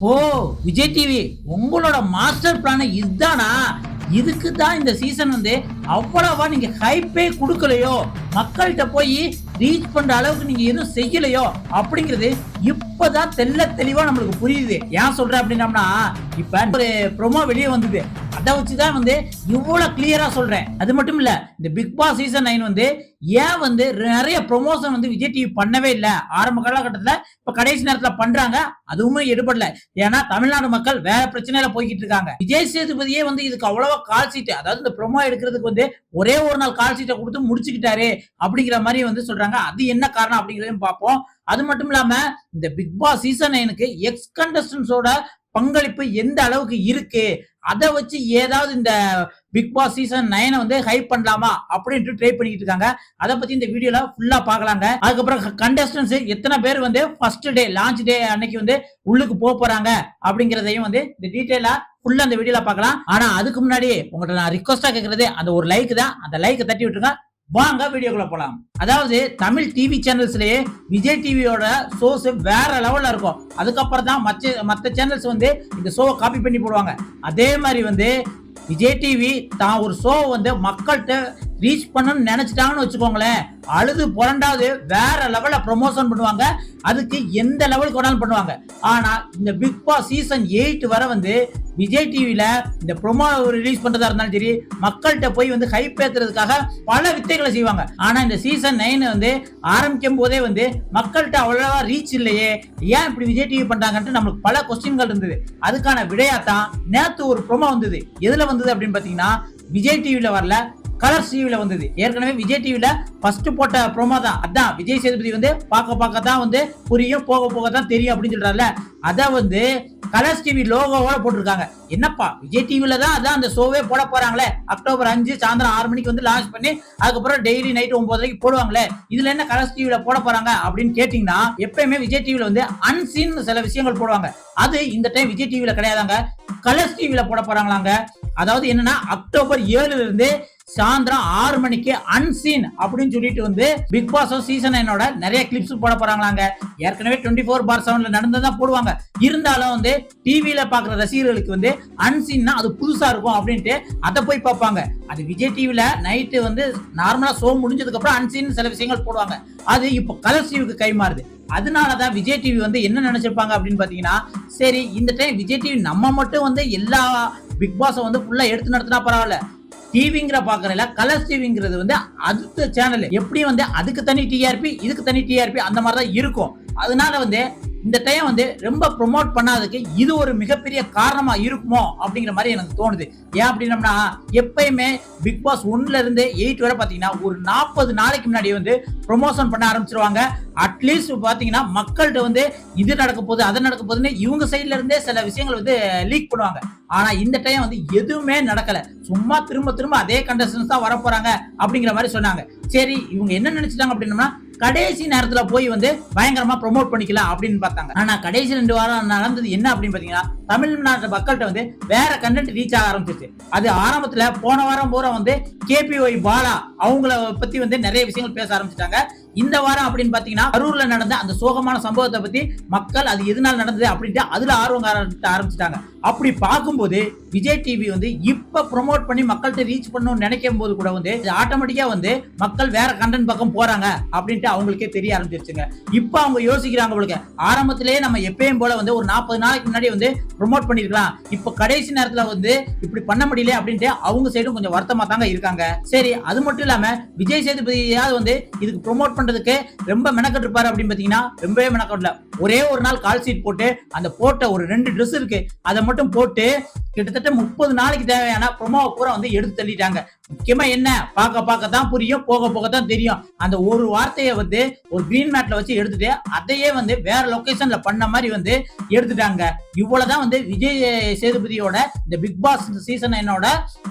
ஓ Vijay TV உங்களோட master plan இதுதானா இதுக்கு தான் இந்த சீசன் வந்து அவ்வளவா நீங்க ஹைப்பே கொடுக்கலையோ? மக்கள்கிட்ட போய் ரீச் பண்ற அளவுக்கு நீங்க எதுவும் செய்யலையோ? அப்படிங்கிறது இப்பதான் தெல்ல தெளிவா நம்மளுக்கு புரியுது. ஏன் சொல்றேன் அப்படின்னம்னா இப்ப ஒரு ப்ரொமோ வெளியே வந்தது. அதை வச்சுதான் வந்து இவ்வளோ கிளியராக சொல்கிறேன் அது மட்டும் இல்லை இந்த பிக் பாஸ் சீசன் நைன் வந்து ஏன் வந்து நிறைய ப்ரொமோஷன் வந்து விஜய் டிவி பண்ணவே இல்லை? ஆரம்ப காலகட்டத்தில் இப்போ கடைசி நேரத்தில் பண்ணுறாங்க அதுவுமே எடுபடல. ஏன்னா தமிழ்நாடு மக்கள் வேற பிரச்சனையில போய்கிட்டு இருக்காங்க. விஜய் சேதுபதியே வந்து இதுக்கு அவ்வளவா கால் சீட்டு அதாவது இந்த ப்ரோமோ எடுக்கிறதுக்கு வந்து ஒரே ஒரு நாள் கால் சீட்டை கொடுத்து முடிச்சுக்கிட்டாரு அப்படிங்கிற மாதிரி வந்து சொல்கிறாங்க அது என்ன காரணம் அப்படிங்கிறதையும் பார்ப்போம். அது மட்டும் இல்லாமல் இந்த பிக் பாஸ் சீசன் நைனுக்கு எக்ஸ் கண்டஸ்டன்ஸோட பங்களிப்பு எந்த அளவுக்கு இருக்கு? அதை வச்சு ஏதாவது இந்த பிக் பாஸ் சீசன் நைனை வந்து ஹைப் பண்ணலாமா? அப்படின்ட்டு ட்ரை பண்ணிட்டு இருக்காங்க. அதை பத்தி இந்த வீடியோல ஃபுல்லா பார்க்கலாங்க. அதுக்கப்புறம் கண்டஸ்டன்ஸ் எத்தனை பேர் வந்து ஃபர்ஸ்ட் டே லான்ச் டே அன்னைக்கு வந்து உள்ளுக்கு போக போறாங்க அப்படிங்கறதையும் வந்து இந்த டீட்டெயிலா ஃபுல்லா அந்த வீடியோல பார்க்கலாம். ஆனா அதுக்கு முன்னாடி உங்கள்ட்ட நான் ரிக்வஸ்டா கேட்கறது அந்த ஒரு லைக் தான். அந்த லைக்கை தட்டி விட்டுருங்க. வாங்க வீடியோக்குள்ள போலாம். அதாவது தமிழ் டிவி சேனல்ஸ்லயே விஜய் டிவியோட ஷோஸ் வேற லெவல்ல இருக்கும். அதுக்கப்புறம் தான் மற்ற மற்ற சேனல்ஸ் வந்து இந்த ஷோவை காப்பி பண்ணி போடுவாங்க. அதே மாதிரி வந்து விஜய் டிவி தான் ஒரு ஷோ வந்து மக்கள்கிட்ட ரீச் பண்ணணும்னு நினைச்சிட்டாங்கன்னு வச்சுக்கோங்களேன். அழுது புரண்டாவது வேற லெவல்ல ப்ரொமோஷன் பண்ணுவாங்க. அதுக்கு எந்த லெவலுக்கு வேணாலும் பண்ணுவாங்க. ஆனா இந்த பிக் பாஸ் சீசன் எயிட் வர வந்து விஜய் டிவியில இந்த ப்ரொமோ ரிலீஸ் பண்றதா இருந்தாலும் சரி மக்கள்கிட்ட போய் வந்து ஹைப் ஏத்துறதுக்காக பல வித்தைகளை செய்வாங்க. ஆனா இந்த சீசன் நைன் வந்து ஆரம்பிக்கும் போதே வந்து மக்கள்கிட்ட அவ்வளவா ரீச் இல்லையே. ஏன் இப்படி விஜய் டிவி பண்றாங்கன்ட்டு நம்மளுக்கு பல கொஸ்டின்கள் இருந்தது. அதுக்கான விடையாத்தான் நேத்து ஒரு ப்ரொமோ வந்தது. எதுல வந்தது அப்படின்னு பாத்தீங்கன்னா விஜய் டிவியில வரல கலர்ஸ் டிவியில் வந்தது. ஏற்கனவே விஜய் டிவியில் ஃபர்ஸ்ட் போட்ட ப்ரோமோ தான். அதான் விஜய் சேதுபதி வந்து பார்க்க பார்க்க தான் வந்து புரியும் போக போக தான் தெரியும் அப்படின்னு சொல்றாருல அதை வந்து கலர்ஸ் டிவி லோகோவோட போட்டிருக்காங்க. என்னப்பா விஜய் டிவியில தான் அதான் அந்த ஷோவே போட போறாங்களே. அக்டோபர் அஞ்சு சாயந்தரம் ஆறு மணிக்கு வந்து லான்ச் பண்ணி அதுக்கப்புறம் டெய்லி நைட் வரைக்கும் போடுவாங்களே. இதுல என்ன கலர்ஸ் டிவியில் போட போறாங்க அப்படின்னு கேட்டீங்கன்னா எப்பயுமே விஜய் டிவியில் வந்து அன்சீன் சில விஷயங்கள் போடுவாங்க. அது இந்த டைம் விஜய் டிவியில் கிடையாதாங்க. கலர்ஸ் டிவியில் போட போறாங்களாங்க. அதாவது என்னன்னா அக்டோபர் ஏழுல இருந்து சாயந்தரம் ஆறு மணிக்கு அன்சீன் அப்படின்னு சொல்லிட்டு வந்து பிக் பாஸ் சீசன் என்னோட நிறைய கிளிப்ஸ் போட போறாங்களாங்க. ஏற்கனவே டுவெண்ட்டி ஃபோர் பார் செவன்ல நடந்ததான் போடுவாங்க. இருந்தாலும் வந்து டிவியில பாக்குற ரசிகர்களுக்கு வந்து அன்சீன்னா அது புதுசா இருக்கும் அப்படின்ட்டு அதை போய் பார்ப்பாங்க. அது விஜய் டிவில நைட்டு வந்து நார்மலா ஷோ முடிஞ்சதுக்கு அப்புறம் அன்சீன் சில விஷயங்கள் போடுவாங்க. அது இப்போ கலர்ஸ் டிவிக்கு கை மாறுது. அதனாலதான் விஜய் டிவி வந்து என்ன நினைச்சிருப்பாங்க அப்படின்னு பாத்தீங்கன்னா சரி இந்த டைம் விஜய் டிவி நம்ம மட்டும் வந்து எல்லா பிக் பாஸை வந்து ஃபுல்லாக எடுத்து நடத்தினா பரவாயில்ல. டிவிங்கிற பார்க்குறதுல கலர்ஸ் டிவிங்கிறது வந்து அடுத்த சேனல் எப்படி வந்து அதுக்கு தனி டிஆர்பி இதுக்கு தனி டிஆர்பி அந்த மாதிரி தான் இருக்கும். அதனால வந்து இந்த டைம் வந்து ரொம்ப ப்ரொமோட் பண்ணாததுக்கு இது ஒரு மிகப்பெரிய காரணமா இருக்குமோ அப்படிங்கிற மாதிரி எனக்கு தோணுது. ஏன் அப்படின்னம்னா எப்பயுமே பிக் பாஸ் ஒன்ல இருந்து எயிட் வரை பாத்தீங்கன்னா ஒரு நாற்பது நாளைக்கு முன்னாடி வந்து ப்ரொமோஷன் பண்ண ஆரம்பிச்சிருவாங்க. அட்லீஸ்ட் பாத்தீங்கன்னா மக்கள்கிட்ட வந்து இது நடக்க போகுது அது நடக்க போகுதுன்னு இவங்க சைட்ல இருந்தே சில விஷயங்கள் வந்து லீக் பண்ணுவாங்க. ஆனா இந்த டைம் வந்து எதுவுமே நடக்கல. சும்மா திரும்ப திரும்ப அதே கண்டஸ்டன்ஸ் தான் வரப்போறாங்க அப்படிங்கிற மாதிரி சொன்னாங்க. சரி இவங்க என்ன நினைச்சிட்டாங்க அப்படின்னா கடைசி நேரத்துல போய் வந்து பயங்கரமா ப்ரொமோட் பண்ணிக்கலாம் அப்படின்னு பார்த்தாங்க. ஆனா கடைசி ரெண்டு வாரம் நடந்தது என்ன அப்படின்னு பாத்தீங்கன்னா தமிழ்நாட்டு மக்கள்கிட்ட வந்து வேற கண்டென்ட் ரீச் ஆக ஆரம்பிச்சிருச்சு. அது ஆரம்பத்துல போன வாரம் பூரா வந்து கேபிஒய் பாலா அவங்கள பத்தி வந்து நிறைய விஷயங்கள் பேச ஆரம்பிச்சிட்டாங்க. இந்த வாரம் அப்படின்னு பாத்தீங்கன்னா கரூர்ல நடந்த அந்த சோகமான சம்பவத்தை பத்தி மக்கள் அது எதனால் நடந்தது அப்படின்ட்டு அதுல ஆர்வம் ஆரம்பிச்சிட்டாங்க. அப்படி பார்க்கும்போது விஜய் டிவி வந்து இப்ப ப்ரொமோட் பண்ணி மக்கள்கிட்ட ரீச் பண்ணணும்னு நினைக்கும் போது கூட வந்து ஆட்டோமேட்டிக்கா வந்து மக்கள் வேற கண்டென்ட் பக்கம் போறாங்க அப்படின்ட்டு அவங்களுக்கே தெரிய ஆரம்பிச்சிருச்சுங்க. இப்ப அவங்க யோசிக்கிறாங்க அவங்களுக்கு ஆரம்பத்திலேயே நம்ம எப்பயும் போல வந்து ஒரு நாற்பது நாளைக்கு முன்னாடி வந்து ப்ரோமோட் பண்ணிருக்கலாம். இப்ப கடைசி நேரத்துல வந்து இப்படி பண்ண முடியல அப்படின்ட்டு அவங்க சைடும் கொஞ்சம் வருத்தமா தாங்க இருக்காங்க. சரி அது மட்டும் இல்லாம விஜய் சேதுபதியாவது வந்து இதுக்கு ப்ரொமோட் பண்றதுக்கு ரொம்ப மெனக்கட்டு இருப்பாரு அப்படின்னு பாத்தீங்கன்னா ரொம்பவே மெனக்கட்டல ஒரே ஒரு நாள் கால் சீட் போட்டு அந்த போட்ட ஒரு ரெண்டு ட்ரெஸ் இருக்கு. அதை மட்டும் போட்டு கிட்டத்தட்ட முப்பது நாளைக்கு தேவையான ப்ரொமோவை பூரா வந்து எடுத்து தள்ளிட்டாங்க. முக்கியமா என்ன? பார்க்க பார்க்க தான் புரியும் போக போக தான் தெரியும். அந்த ஒரு வார்த்தையை வந்து ஒரு கிரீன் மேட்ல வச்சு எடுத்துட்டு அதையே வந்து வேற லொகேஷன்ல பண்ண மாதிரி வந்து எடுத்துட்டாங்க. இவ்வளவுதான் வந்து விஜய் சேதுபதியோட இந்த பிக் பாஸ் சீசன் என்னோட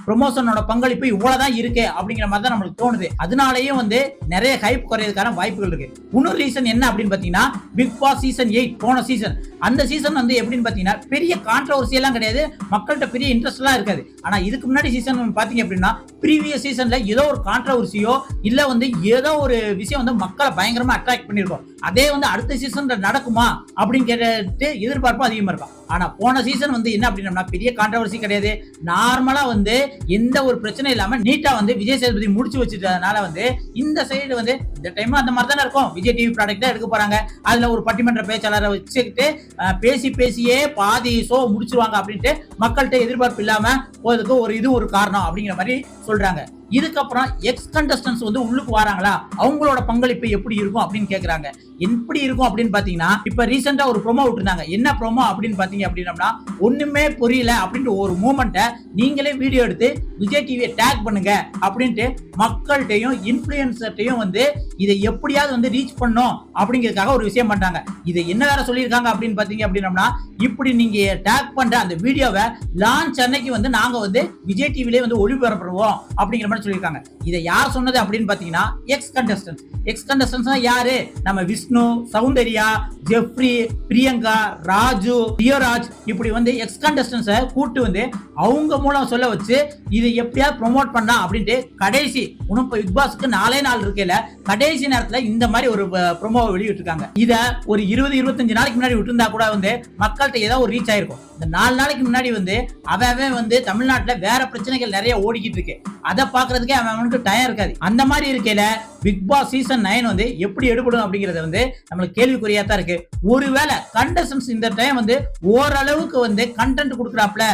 ப்ரொமோஷனோட பங்களிப்பு இவ்வளவுதான் இருக்கு அப்படிங்கிற மாதிரி தான் நம்மளுக்கு தோணுது. அதனாலயும் வந்து நிறைய ஹைப் குறையதுக்கான வாய்ப்புகள் இருக்கு. இன்னொரு ரீசன் என்ன அப்படின்னு பாத்தீங்கன்னா பிக் பாஸ் சீசன் எயிட் போன சீசன் அந்த சீசன் வந்து எப்படின்னு பாத்தீங்கன்னா பெரிய கான்ட்ரவர்சி எல்லாம் கிடையாது. மக்கள்கிட்ட பெரிய இன்ட்ரெஸ்ட் எல்லாம் இருக்காது. ஆனா இதுக்கு முன்னாடி சீசன் பாத்தீங்க அப்படின்னா ப்ரீவியஸ் சீசன்ல ஏதோ ஒரு கான்ட்ரவர்சியோ இல்ல வந்து ஏதோ ஒரு விஷயம் வந்து மக்களை பயங்கரமா அட்ராக்ட் பண்ணிருக்கோம் அதே வந்து அடுத்த சீசன் நடக்குமா அப்படின்னு கேட்டு எதிர்பார்ப்பும் அதிகமா இருக்கும். ஆனா போன சீசன் வந்து என்ன அப்படின்னா பெரிய கான்ட்ரவர்சி கிடையாது. நார்மலா வந்து எந்த ஒரு பிரச்சனை இல்லாம நீட்டா வந்து விஜய் சேதுபதி முடிச்சு வச்சுட்டதுனால வந்து இந்த சைடு வந்து இந்த டைம் அந்த மாதிரி தானே இருக்கும். விஜய் டிவி ப்ராடக்ட் தான் எடுக்க போறாங்க. அதுல ஒரு பட்டிமன்ற பேச்சாளரை வச்சுக்கிட்டு பேசி பேசியே பாதி ஷோ முடிச்சிருவாங்க அப்படின்ட்டு மக்கள்கிட்ட எதிர்பார்ப்பு இல்லாம போறதுக்கு ஒரு இது ஒரு காரணம் அப்படிங்கிற மாதிரி சொல்றாங்க. இதுக்கப்புறம் எக்ஸ் கண்டஸ்டன்ஸ் வந்து உள்ளுக்கு வராங்களா? அவங்களோட பங்களிப்பு எப்படி இருக்கும் அப்படின்னு கேக்குறாங்க. எப்படி இருக்கும் அப்படின்னு பாத்தீங்கன்னா இப்ப ரீசெண்டா ஒரு ப்ரோமோ விட்டுருந்தாங்க. என்ன ப்ரோமோ அப்படின்னு பாத்தீங்க அப்படின்னா ஒண்ணுமே புரியல அப்படின்ற ஒரு மூமெண்ட்டை நீங்களே வீடியோ எடுத்து விஜய் டிவியை டேக் பண்ணுங்க அப்படின்ட்டு மக்கள்கிட்டையும் இன்ஃபுளுசர்ட்டையும் வந்து இதை எப்படியாவது வந்து ரீச் பண்ணும் அப்படிங்கிறதுக்காக ஒரு விஷயம் பண்றாங்க. இதை என்ன வேற சொல்லியிருக்காங்க அப்படின்னு பார்த்தீங்க அப்படின்னம்னா இப்படி நீங்க டேக் பண்ற அந்த வீடியோவை லான்ச் அன்னைக்கு வந்து நாங்க வந்து விஜய் டிவிலே வந்து ஒளிபரப்புவோம் அப்படிங்கிற மாதிரி சொல்லியிருக்காங்க. இதை யார் சொன்னது அப்படின்னு பார்த்தீங்கன்னா எக்ஸ் கண்டஸ்டன்ட் எக்ஸ் கண்டஸ்டன்ஸ் யாரு? நம்ம விஷ்ணு சௌந்தர்யா ஜெஃப்ரி பிரியங்கா ராஜு ரியோராஜ் இப்படி வந்து எக்ஸ் கண்டஸ்டன்ஸை கூட்டு வந்து அவங்க மூலம் சொல்ல வச்சு இதை எப்படியாவது ப்ரொமோட் பண்ணலாம் அப்படின்ட்டு கடைசி இன்னும் இப்போ பிக் பாஸ்க்கு நாலே நாள் இருக்கையில கடைசி நேரத்துல இந்த மாதிரி ஒரு ப்ரொமோவை வெளியிட்டிருக்காங்க. இத ஒரு இருபது இருபத்தஞ்சு நாளைக்கு முன்னாடி விட்டுருந்தா கூட வந்து மக்கள்கிட்ட ஏதோ ஒரு ரீச் ஆயிருக்கும். இந்த நாலு நாளைக்கு முன்னாடி வந்து அவன் அவன் வந்து தமிழ்நாட்டுல வேற பிரச்சனைகள் நிறைய ஓடிக்கிட்டு இருக்கு. அதை பாக்குறதுக்கே அவன் அவனுக்கு டயம் இருக்காது. அந்த மாதிரி இருக்கையில பிக் பாஸ் சீசன் நைன் வந்து எப்படி எடுபடும் அப்படிங்கறது வந்து நம்மளுக்கு கேள்விக்குறியா தான் இருக்கு. ஒருவேளை கண்டஸ்டன்ஸ் இந்த டைம் வந்து ஓரளவுக்கு வந்து கண்டென்ட் கொடுக்குறாப்ல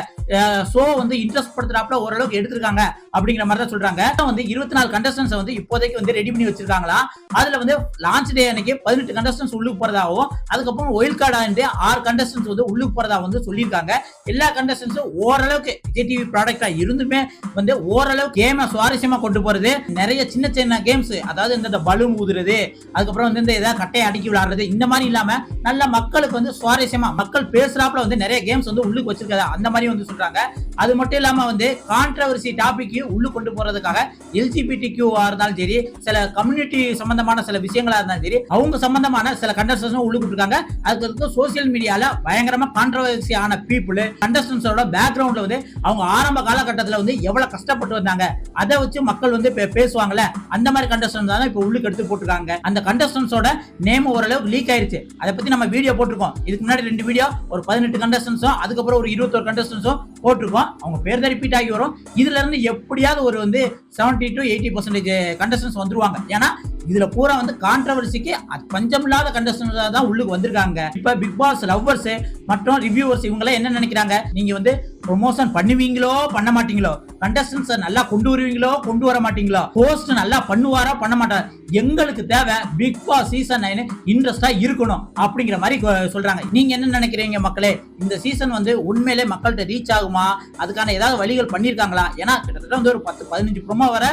ஷோ வந்து இன்ட்ரெஸ்ட் படுத்துறாப்ல ஓரளவுக்கு எடுத்திருக்காங்க. அப்படிங்கிற மாதிரி தான் சொல்றாங்க வந்து இருபத்தி நாலு கண்டஸ்டன்ஸ் வந்து இப்போதைக்கு வந்து ரெடி பண்ணி வச்சிருக்காங்களா? அதுல வந்து லான்ச் டே அன்னைக்கு பதினெட்டு கண்டஸ்டன்ஸ் உள்ளுக்கு போறதாகவும் அதுக்கப்புறம் ஒயில் கார்டு ஆண்டு ஆறு கண்டஸ்டன்ஸ் வந்து உள்ளுக்கு போறதா வந்து சொல்லியிருக்காங்க. எல்லா கண்டஸ்டன்ஸும் ஓரளவுக்கு விஜய் டிவி ப்ராடக்டா இருந்துமே வந்து ஓரளவுக்கு கேமை சுவாரஸ்யமா கொண்டு போறது நிறைய சின்ன சின்ன கேம்ஸ் அதாவது இந்த பலூன் ஊதுறது அதுக்கப்புறம் வந்து இந்த ஏதாவது கட்டையை அடிக்கி விளாடுறது இந்த மாதிரி இல்லாம நல்ல மக்களுக்கு வந்து சுவாரஸ்யமா மக்கள் பேசுறாப்புல வந்து நிறைய கேம்ஸ் வந்து உள்ளுக்கு வச்சிருக்காங்க அந்த மாதிரி வந்து சொல்றாங்க. அது மட்டும் இல்லாம வந்து கான்ட்ரவர்சி டாபிக் உள்ள கொண்டு போறதுக்காக எல்ஜிபிடி கியூவா இருந்தாலும் சரி சில கம்யூனிட்டி சம்பந்தமான சில விஷயங்களா இருந்தாலும் சரி அவங்க சம்பந்தமான சில கண்டஸ்டன்ஸும் உள்ள இருக்காங்க அதுக்கு சோசியல் மீடியால பயங்கரமா கான்ட்ரவர்சி ஆன பீப்புள் கண்டஸ்டன்ஸோட பேக்ரவுண்ட்ல வந்து அவங்க ஆரம்ப காலகட்டத்துல வந்து எவ்வளவு கஷ்டப்பட்டு வந்தாங்க அதை வச்சு மக்கள் வந்து பேசுவாங்கல்ல அந்த மாதிரி கண்டஸ்டன்ஸ் தான் இப்போ உள்ளுக்கு எடுத்து போட்டுருக்காங்க. அந்த கண்டஸ்டன்ஸோட நேம் ஓரளவுக்கு லீக் ஆயிருச்சு. அதை பத்தி நம்ம வீடியோ போட்டிருக்கோம். இதுக்கு முன்னாடி ரெண்டு வீடியோ ஒரு பதினெட்டு கண்டஸ்டன்ஸும் அதுக்கப்புறம் ஒரு இருபத்தொரு கண்டஸ்டன்ஸும் போட்டிருக்கோம். அவங்க பேர் தான் ரிப்பீட் ஆகி வரும். இதுல இருந்து எப்படியாவது ஒரு வந்து seventy to eighty percentage contestants வந்துருவாங்க. ஏன்னா இதுல பூரா வந்து கான்ட்ரவர்சிக்கு பஞ்சம் இல்லாத கண்டஸ்டன்ஸ் தான் உள்ளுக்கு வந்திருக்காங்க. இப்ப பிக் பாஸ் லவ்வர்ஸ் மற்றும் ரிவ்யூவர்ஸ் இவங்க என்ன நினைக்கிறாங்க? நீங்க வந்து ப்ரொமோஷன் பண்ணுவீங்களோ பண்ண மாட்டீங்களோ? கண்டஸ்டன்ஸ் நல்லா கொண்டு வருவீங்களோ கொண்டு வர மாட்டீங்களோ? ஹோஸ்ட் நல்லா பண்ணுவாரா பண்ண மாட்டாரா? எங்களுக்கு தேவை பிக் பாஸ் சீசன் நைன் இன்ட்ரெஸ்டா இருக்கணும் அப்படிங்கிற மாதிரி சொல்றாங்க. நீங்க என்ன நினைக்கிறீங்க மக்களே? இந்த சீசன் வந்து உண்மையிலே மக்கள்கிட்ட ரீச் ஆகுமா? அதுக்கான ஏதாவது வழிகள் பண்ணியிருக்காங்களா? ஏன்னா கிட்டத்தட்ட வந்து ஒரு பத்து பதினஞ்சு ப்ரொமோ வர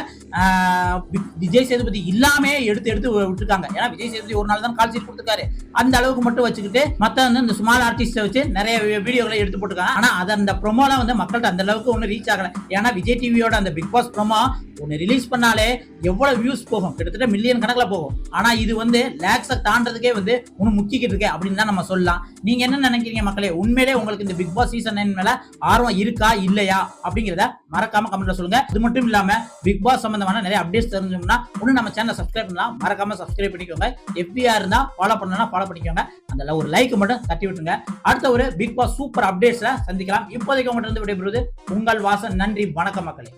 விஜய் சேதுபதி இல்லாமே எடுத்து எடுத்து விட்டுருக்காங்க. ஏன்னா விஜய் சேதுபதி ஒரு நாள் தான் கால் சீட் கொடுத்துருக்காரு. அந்த அளவுக்கு மட்டும் வச்சுக்கிட்டு மத்த வந்து இந்த ஸ்மால் ஆர்டிஸ்ட வச்சு நிறைய வீடியோகளை எடுத்து போட்டுருக்காங்க. ஆனா அதை அந்த ப்ரொமோலாம் வந்து மக்கள்கிட்ட அந்த அளவுக்கு ஒன்றும் ரீச் ஆகலை. ஏன்னா விஜய் டிவியோட அந்த பிக் பாஸ் ப்ரொமோ ஒன்று ரிலீஸ் பண்ணாலே எவ்வளோ வியூஸ் போகும்? கிட்டத்தட்ட மில்லியன் கணக்கில் போகும். ஆனால் இது வந்து லேக்ஸை தாண்டதுக்கே வந்து ஒன்று முக்கிக்கிட்டு இருக்கே அப்படின்னு தான் நம்ம சொல்லலாம். நீங்கள் என்ன நினைக்கிறீங்க மக்களே? உண்மையிலே உங்களுக்கு இந்த பிக் பாஸ் சீசன் நைன் மேலே ஆர்வம் இருக்கா இல்லையா? அப்படிங்கிறத மறக்காம கமெண்ட்ல சொல்லுங்க. இது மட்டும் இல்லாம பிக் பாஸ் சம்பந்தமான நிறைய அப்டேட்ஸ் தெரிஞ்சோம்னா ஒன்று நம்ம சேனல் சப்ஸ்கிரைப் பண்ணலாம். மறக்காம சப்ஸ்கிரைப் பண்ணிக்கோங்க. எஃபியா இருந்தா ஃபாலோ பண்ணனா ஃபாலோ பண்ணிக்கோங்க. அதில் ஒரு லைக் மட்டும் தட்டி விட்டுருங்க அடுத்த ஒரு பிக் பாஸ் சூப்பர் அப்டேட்ஸ்ல சந்திக்கலாம். இப்போதைக்கு மட்டும் இருந்து விடைபெறுவது உங்கள் வாசன். நன்றி. வணக்கம் மக்களே.